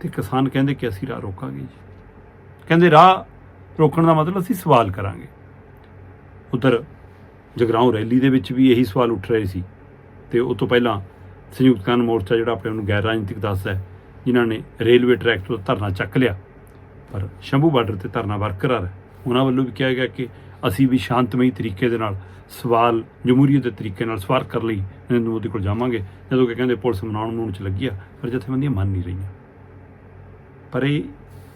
ਤੇ ਕਿਸਾਨ ਕਹਿੰਦੇ ਕਿ ਅਸੀਂ ਰਾਹ ਰੋਕਾਂਗੇ ਜੀ। ਕਹਿੰਦੇ ਰਾਹ ਰੋਕਣ ਦਾ ਮਤਲਬ ਅਸੀਂ ਸਵਾਲ ਕਰਾਂਗੇ। ਉਧਰ ਜਗਰਾਉਂ ਰੈਲੀ ਦੇ ਵਿੱਚ ਵੀ ਇਹੀ ਸਵਾਲ ਉੱਠ ਰਹੇ ਸੀ ਤੇ ਉਹ ਤੋਂ ਪਹਿਲਾਂ ਸੰਯੁਕਤ ਕਿਸਾਨ ਮੋਰਚਾ ਜਿਹੜਾ ਆਪਣੇ ਨੂੰ ਗੈਰ ਰਾਜਨੀਤਿਕ ਦੱਸਦਾ ਹੈ, ਜਿਨ੍ਹਾਂ ਨੇ ਰੇਲਵੇ ਟਰੈਕ ਤੋਂ ਧਰਨਾ ਚੱਕ ਲਿਆ। ਪਰ ਸ਼ੰਭੂ ਬਾਰਡਰ ਤੇ ਧਰਨਾ ਬਰਕਰਾਰ ਹੈ। ਉਹਨਾਂ ਵੱਲੋਂ ਵੀ ਕਿਹਾ ਗਿਆ ਕਿ ਅਸੀਂ ਵੀ ਸ਼ਾਂਤਮਈ ਤਰੀਕੇ ਦੇ ਨਾਲ ਸਵਾਲ, ਜਮਹੂਰੀਅਤ ਦੇ ਤਰੀਕੇ ਨਾਲ ਸਵਾਰ ਕਰ ਲਈ ਨਰਿੰਦਰ ਮੋਦੀ ਕੋਲ ਜਾਵਾਂਗੇ। ਜਦੋਂ ਕਿ ਕਹਿੰਦੇ ਪੁਲਿਸ ਮਨਾਉਣ ਮਨਾਉਣ ਚ ਲੱਗੀ ਆ, ਪਰ ਜਥੇਬੰਦੀਆਂ ਮੰਨ ਨਹੀਂ ਰਹੀਆਂ। ਪਰ ਇਹ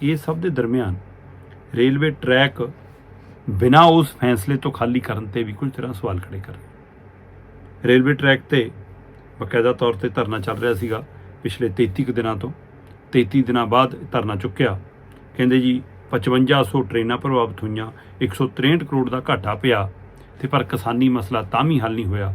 ਇਹ ਸਭ ਦੇ ਦਰਮਿਆਨ ਰੇਲਵੇ ਟਰੈਕ ਬਿਨਾਂ ਉਸ ਫੈਸਲੇ ਤੋਂ ਖਾਲੀ ਕਰਨ ਤੇ ਵੀ ਕੁਝ ਤਰ੍ਹਾਂ ਸਵਾਲ ਖੜੇ ਕਰ ਰਹੇ ਰੇਲਵੇ ਟਰੈਕ ਤੇ ਬਕਾਇਦਾ ਤੌਰ ਤੇ ਧਰਨਾ ਚੱਲ ਰਿਹਾ ਸੀਗਾ ਪਿਛਲੇ 33 ਕੁ ਦਿਨਾਂ ਤੋਂ। 33 ਦਿਨਾਂ ਬਾਅਦ ਧਰਨਾ ਚੁੱਕਿਆ। ਕਹਿੰਦੇ ਜੀ 5500 ਟ੍ਰੇਨਾਂ ਪ੍ਰਭਾਵਿਤ ਹੋਈਆਂ 163 ਕਰੋੜ ਦਾ ਘਾਟਾ ਪਿਆ ਤੇ ਪਰ ਕਿਸਾਨੀ ਮਸਲਾ ਤਾਂ ਵੀ ਹੱਲ ਨਹੀਂ ਹੋਇਆ।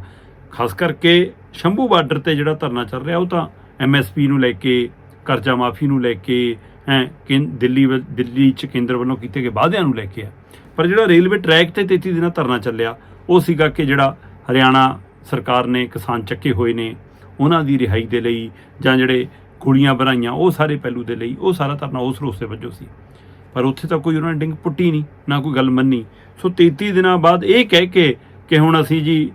ਖਾਸ ਕਰਕੇ ਸ਼ੰਭੂ ਬਾਰਡਰ ਤੇ ਜਿਹੜਾ ਧਰਨਾ ਚੱਲ ਰਿਹਾ ਉਹ ਤਾਂ ਐਮਐਸਪੀ ਨੂੰ ਲੈ ਕੇ ਕਰਜ਼ਾ ਮਾਫੀ ਨੂੰ ਲੈ ਕੇ, ਹੈ ਦਿੱਲੀ ਵੱਲ- ਦਿੱਲੀ ਚ ਕੇਂਦਰ ਵੱਲੋਂ ਕੀਤੇ ਗਏ ਵਾਅਦਿਆਂ ਨੂੰ ਲੈ ਕੇ ਆ। ਪਰ ਜਿਹੜਾ ਰੇਲਵੇ ਟਰੈਕ ਤੇ 33 ਦਿਨਾਂ ਧਰਨਾ ਚੱਲਿਆ, ਉਹ ਸੀਗਾ ਕਿ ਜਿਹੜਾ ਹਰਿਆਣਾ ਸਰਕਾਰ ਨੇ, ਕਿਸਾਨ ਚੱਕੇ ਹੋਏ ਨੇ, ਉਹਨਾਂ ਦੀ ਰਿਹਾਈ ਦੇ ਲਈ ਜਾਂ ਜਿਹੜੇ ਕੁੜੀਆਂ ਬਣਾਈਆਂ, ਉਹ ਸਾਰੇ ਪਹਿਲੂ ਦੇ ਲਈ, ਉਹ ਸਾਰਾ ਧਰਨਾ ਉਸ ਰੋਸੇ ਵਜੋਂ ਸੀ। ਪਰ ਉੱਥੇ ਤਾਂ ਕੋਈ ਉਹਨਾਂ ਨੇ ਡਿੰਗ ਪੁੱਟੀ ਨਹੀਂ, ਨਾ ਕੋਈ ਗੱਲ ਮੰਨੀ। ਸੋ 33 ਦਿਨਾਂ ਬਾਅਦ ਇਹ ਕਹਿ ਕੇ ਕਿ ਹੁਣ ਅਸੀਂ ਜੀ,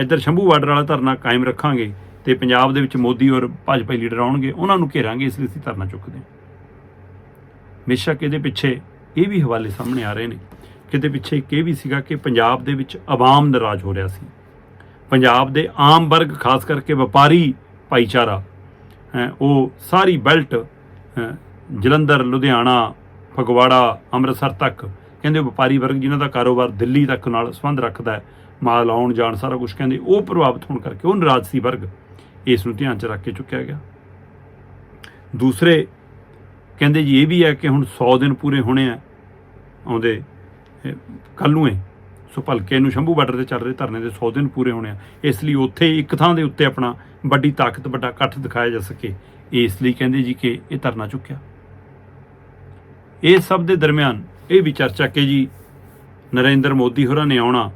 ਇੱਧਰ ਸ਼ੰਭੂ ਬਾਰਡਰ ਵਾਲਾ ਧਰਨਾ ਕਾਇਮ ਰੱਖਾਂਗੇ ਤੇ ਪੰਜਾਬ ਦੇ ਵਿੱਚ ਮੋਦੀ ਔਰ ਭਾਜਪਾ ਲੀਡਰ ਆਉਣਗੇ, ਉਹਨਾਂ ਨੂੰ ਘੇਰਾਂਗੇ, ਇਸ ਲਈ ਅਸੀਂ ਧਰਨਾ ਚੁੱਕਦੇ ਹਾਂ। ਬੇਸ਼ੱਕ ਇਹਦੇ ਪਿੱਛੇ ਇਹ ਵੀ ਹਵਾਲੇ ਸਾਹਮਣੇ ਆ ਰਹੇ ਨੇ ਕਿਤੇ ਪਿੱਛੇ ਇੱਕ ਇਹ ਵੀ ਸੀਗਾ ਕਿ ਪੰਜਾਬ ਦੇ ਵਿੱਚ ਆਵਾਮ ਨਾਰਾਜ਼ ਹੋ ਰਿਹਾ ਸੀ। ਪੰਜਾਬ ਦੇ ਆਮ ਵਰਗ, ਖਾਸ ਕਰਕੇ ਵਪਾਰੀ ਭਾਈਚਾਰਾ ਉਹ ਸਾਰੀ ਬੈਲਟ ਜਲੰਧਰ, ਲੁਧਿਆਣਾ, ਫਗਵਾੜਾ, ਅੰਮ੍ਰਿਤਸਰ ਤੱਕ ਕਹਿੰਦੇ ਵਪਾਰੀ ਵਰਗ ਜਿਨ੍ਹਾਂ ਦਾ ਕਾਰੋਬਾਰ ਦਿੱਲੀ ਤੱਕ ਨਾਲ ਸੰਬੰਧ ਰੱਖਦਾ ਹੈ, ਮਾਲ ਆਉਣ, ਜਾਣ, ਸਾਰਾ ਕੁਝ ਕਹਿੰਦੇ, ਉਹ ਪ੍ਰਭਾਵਿਤ ਹੋਣ ਕਰਕੇ ਉਹ ਨਾਰਾਜ਼ ਸੀ ਵਰਗ। ਇਸ ਨੂੰ ਧਿਆਨ 'ਚ ਰੱਖ ਕੇ ਚੁੱਕਿਆ ਗਿਆ। ਦੂਸਰੇ ਕਹਿੰਦੇ ਜੀ, ਇਹ ਵੀ ਹੈ ਕਿ ਹੁਣ 100 ਦਿਨ ਪੂਰੇ ਹੋਣੇ ਆ, ਆਉਂਦੇ ਕੱਲ ਨੂੰ ਹੈ ਸੋ ਭਲਕੇ ਨੂੰ ਸ਼ੰਭੂ ਬਾਰਡਰ ਤੇ ਚੱਲ ਰਹੇ ਧਰਨੇ ਦੇ 100 ਦਿਨ ਪੂਰੇ ਹੋਣੇ ਆ। ਇਸ ਲਈ ਉੱਥੇ ਇੱਕ ਥਾਂ ਦੇ ਉੱਤੇ ਆਪਣਾ ਵੱਡੀ ਤਾਕਤ, ਵੱਡਾ ਇਕੱਠ ਦਿਖਾਇਆ ਜਾ ਸਕੇ। ਇਸ ਲਈ ਕਹਿੰਦੇ ਜੀ ਕਿ ਇਹ ਧਰਨਾ ਚੁੱਕਿਆ। ਇਹ ਸਭ ਦੇ ਦਰਮਿਆਨ ਇਹ ਵੀ ਚਰਚਾ ਕਿ ਜੀ ਨਰਿੰਦਰ ਮੋਦੀ ਹੋਰਾਂ ਨੇ ਆਉਣਾ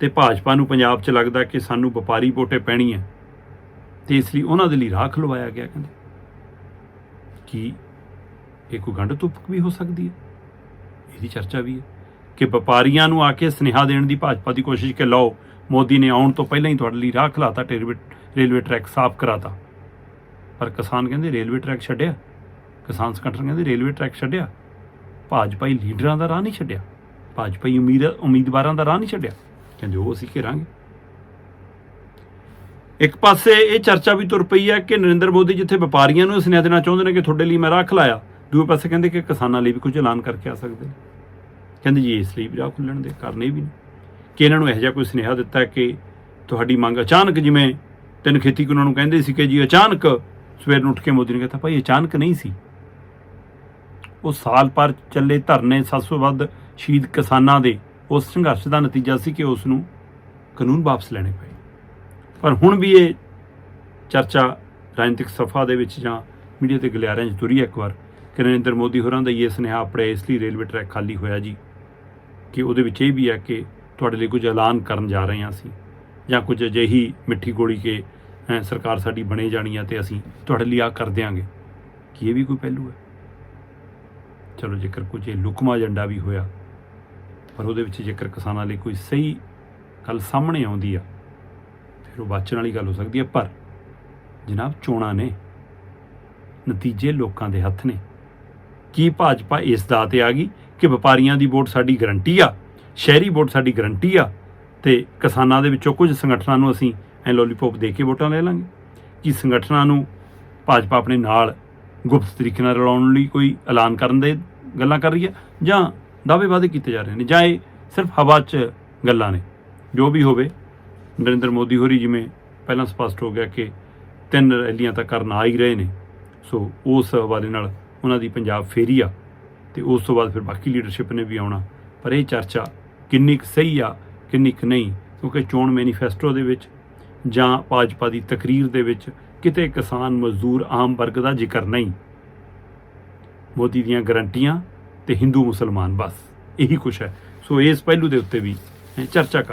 ਤੇ ਭਾਜਪਾ ਨੂੰ ਪੰਜਾਬ 'ਚ ਲੱਗਦਾ ਕਿ ਸਾਨੂੰ ਵਪਾਰੀ ਵੋਟੇ ਪੈਣੀ ਹੈ ਤੇ ਇਸ ਲਈ ਉਹਨਾਂ ਦੇ ਲਈ ਰਾਹ ਖਲਵਾਇਆ ਗਿਆ, ਕਹਿੰਦੇ। ਕੀ ਇਹ ਕੋਈ ਗੰਢ ਤੁਪਕ ਵੀ ਹੋ ਸਕਦੀ ਹੈ? ਇਹਦੀ ਚਰਚਾ ਵੀ ਹੈ ਕਿ ਵਪਾਰੀਆਂ ਨੂੰ ਆ ਕੇ ਸੁਨੇਹਾ ਦੇਣ ਦੀ ਭਾਜਪਾ ਦੀ ਕੋਸ਼ਿਸ਼ ਕਿ ਲਓ, ਮੋਦੀ ਨੇ ਆਉਣ ਤੋਂ ਪਹਿਲਾਂ ਹੀ ਤੁਹਾਡੇ ਲਈ ਰਾਹ ਖਲਾਤਾ, ਰੇਲਵੇ ਰੇਲਵੇ ਟਰੈਕ ਸਾਫ਼ ਕਰਾਤਾ। ਪਰ ਕਿਸਾਨ ਕਹਿੰਦੇ ਰੇਲਵੇ ਟਰੈਕ ਛੱਡਿਆ। ਕਿਸਾਨ ਸੰਗਠਨ ਕਹਿੰਦੇ ਰੇਲਵੇ ਟਰੈਕ ਛੱਡਿਆ। ਭਾਜਪਾਈ ਲੀਡਰਾਂ ਦਾ ਰਾਹ ਨਹੀਂ ਛੱਡਿਆ। ਭਾਜਪਾਈ ਉਮੀਦ ਉਮੀਦਵਾਰਾਂ ਦਾ ਰਾਹ ਨਹੀਂ ਛੱਡਿਆ। ਕਹਿੰਦੇ ਉਹ ਅਸੀਂ ਘੇਰਾਂਗੇ। ਇੱਕ ਪਾਸੇ ਇਹ ਚਰਚਾ ਵੀ ਤੁਰ ਪਈ ਹੈ ਕਿ ਨਰਿੰਦਰ ਮੋਦੀ ਜਿੱਥੇ ਵਪਾਰੀਆਂ ਨੂੰ ਸੁਨੇਹਾ ਦੇਣਾ ਚਾਹੁੰਦੇ ਨੇ ਕਿ ਤੁਹਾਡੇ ਲਈ ਮੈਂ ਰਾਹ ਖਲਾਇਆ, ਦੂਏ ਪਾਸੇ ਕਹਿੰਦੇ ਕਿ ਕਿਸਾਨਾਂ ਲਈ ਵੀ ਕੁਝ ਐਲਾਨ ਕਰਕੇ ਆ ਸਕਦੇ। ਨੇ ਕਹਿੰਦੇ ਜੀ ਇਸ ਲਈ ਵੀ ਰਾਹ ਖੁੱਲਣ ਦੇ ਕਰਨੇ ਵੀ ਨਹੀਂ ਕਿ ਇਹਨਾਂ ਨੂੰ ਇਹੋ ਜਿਹਾ ਕੋਈ ਸੁਨੇਹਾ ਦਿੱਤਾ ਕਿ ਤੁਹਾਡੀ ਮੰਗ ਅਚਾਨਕ ਜਿਵੇਂ ਤਿੰਨ ਖੇਤੀ ਕਾਨੂੰਨ ਨੂੰ ਕਹਿੰਦੇ ਸੀ ਕਿ ਜੀ ਅਚਾਨਕ ਸਵੇਰ ਨੂੰ ਉੱਠ ਕੇ ਮੋਦੀ ਨੇ ਕਹਿੰਦਾ ਭਾਈ ਅਚਾਨਕ ਨਹੀਂ ਸੀ। ਉਹ ਸਾਲ ਭਰ ਚੱਲੇ ਧਰਨੇ 700 ਵੱਧ ਸ਼ਹੀਦ ਕਿਸਾਨਾਂ ਦੇ, ਉਸ ਸੰਘਰਸ਼ ਦਾ ਨਤੀਜਾ ਸੀ ਕਿ ਉਸ ਨੂੰ ਕਾਨੂੰਨ ਵਾਪਸ ਲੈਣੇ ਪਏ। ਪਰ ਹੁਣ ਵੀ ਇਹ ਚਰਚਾ ਰਾਜਨੀਤਿਕ ਸਫਾ ਦੇ ਵਿੱਚ ਜਾਂ ਮੀਡੀਆ ਤੇ ਗਲਿਆਰਿਆਂ 'ਚ ਤੁਰੀ ਹੈ ਇੱਕ ਵਾਰ ਕਿ ਨਰਿੰਦਰ ਮੋਦੀ ਹੋਰਾਂ ਦਾ ਇਹ ਸੁਨੇਹਾ ਆਪਣੇ ਇਸ ਲਈ ਰੇਲਵੇ ਟਰੈਕ ਖਾਲੀ ਹੋਇਆ ਜੀ ਕਿ ਉਹਦੇ ਵਿੱਚ ਇਹ ਵੀ ਹੈ ਕਿ ਤੁਹਾਡੇ ਲਈ ਕੁਝ ਐਲਾਨ ਕਰਨ ਜਾ ਰਹੇ ਹਾਂ ਅਸੀਂ ਜਾਂ ਕੁਝ ਅਜਿਹੀ ਮਿੱਠੀ ਗੋਲੀ ਕੇ ਸਰਕਾਰ ਸਾਡੀ ਬਣੇ ਜਾਣੀ ਆ ਤੇ ਅਸੀਂ ਤੁਹਾਡੇ ਲਈ ਆ ਕਰ ਦਿਆਂਗੇ। ਕੀ ਇਹ ਵੀ ਕੋਈ ਪਹਿਲੂ ਹੈ? ਚਲੋ ਜੇਕਰ ਕੁਝ ਇਹ ਲੁਕਮਾ ਏਜੰਡਾ ਵੀ ਹੋਇਆ, ਪਰ ਉਹਦੇ ਵਿੱਚ ਜੇਕਰ ਕਿਸਾਨਾਂ ਲਈ ਕੋਈ ਸਹੀ ਗੱਲ ਸਾਹਮਣੇ ਆਉਂਦੀ ਆ, ਫਿਰ ਉਹ ਵਾਚਣ ਵਾਲੀ ਗੱਲ ਹੋ ਸਕਦੀ ਹੈ ਪਰ ਜਨਾਬ ਚੋਣਾਂ ਨੇ, ਨਤੀਜੇ ਲੋਕਾਂ ਦੇ ਹੱਥ ਨੇ। ਕੀ ਭਾਜਪਾ ਇਸ ਦਾ ਤੇ ਆ ਗਈ ਕਿ ਵਪਾਰੀਆਂ ਦੀ ਵੋਟ ਸਾਡੀ ਗਰੰਟੀ ਆ, ਸ਼ਹਿਰੀ ਵੋਟ ਸਾਡੀ ਗਰੰਟੀ ਆ, ਤੇ ਕਿਸਾਨਾਂ ਦੇ ਵਿੱਚੋਂ ਕੁਝ ਸੰਗਠਨਾਂ ਨੂੰ ਅਸੀਂ ਐ ਲੋਲੀਪੌਪ ਦੇ ਕੇ ਵੋਟਾਂ ਲੈ ਲਾਂਗੇ? ਕਿ ਸੰਗਠਨਾਂ ਨੂੰ ਭਾਜਪਾ ਆਪਣੇ ਨਾਲ ਗੁਪਤ ਤਰੀਕੇ ਨਾਲ ਰਲਾਉਣ ਲਈ ਕੋਈ ਐਲਾਨ ਕਰਨ ਦੇ ਗੱਲਾਂ ਕਰ ਰਹੀ ਹੈ ਜਾਂ ਦਾਅਵੇ ਵਾਅਦੇ ਕੀਤੇ ਜਾ ਰਹੇ ਨੇ ਜਾਂ ਇਹ ਸਿਰਫ ਹਵਾ 'ਚ ਗੱਲਾਂ ਨੇ? ਜੋ ਵੀ ਹੋਵੇ, ਨਰਿੰਦਰ ਮੋਦੀ ਹੋਰੀ ਜਿਵੇਂ ਪਹਿਲਾਂ ਸਪਸ਼ਟ ਹੋ ਗਿਆ ਕਿ ਤਿੰਨ ਰੈਲੀਆਂ ਤਾਂ ਕਰਨ ਆ ਹੀ ਰਹੇ ਨੇ, ਸੋ ਉਸ ਹਵਾਲੇ ਨਾਲ ਉਹਨਾਂ ਦੀ ਪੰਜਾਬ ਫੇਰੀ ਆ ਤੇ ਉਸ ਤੋਂ ਬਾਅਦ ਫਿਰ ਬਾਕੀ ਲੀਡਰਸ਼ਿਪ ਨੇ ਵੀ ਆਉਣਾ। ਪਰ ਇਹ ਚਰਚਾ ਕਿੰਨੀ ਕੁ ਸਹੀ ਆ, ਕਿੰਨੀ ਕੁ ਨਹੀਂ, ਕਿਉਂਕਿ ਚੋਣ ਮੈਨੀਫੈਸਟੋ ਦੇ ਵਿੱਚ ਜਾਂ ਭਾਜਪਾ ਦੀ ਤਕਰੀਰ ਦੇ ਵਿੱਚ ਕਿਤੇ ਕਿਸਾਨ ਮਜ਼ਦੂਰ ਆਮ ਵਰਗ ਦਾ ਜ਼ਿਕਰ ਨਹੀਂ। ਮੋਦੀ ਦੀਆਂ ਗਰੰਟੀਆਂ ਤੇ ਹਿੰਦੂ ਮੁਸਲਮਾਨ ਬਸ ਇਹੀ ਕੁਛ ਹੈ। ਸੋ ਇਸ ਪਹਿਲੂ ਦੇ ਉੱਤੇ ਵੀ ਅਹ, ਚਰਚਾ ਕਰ।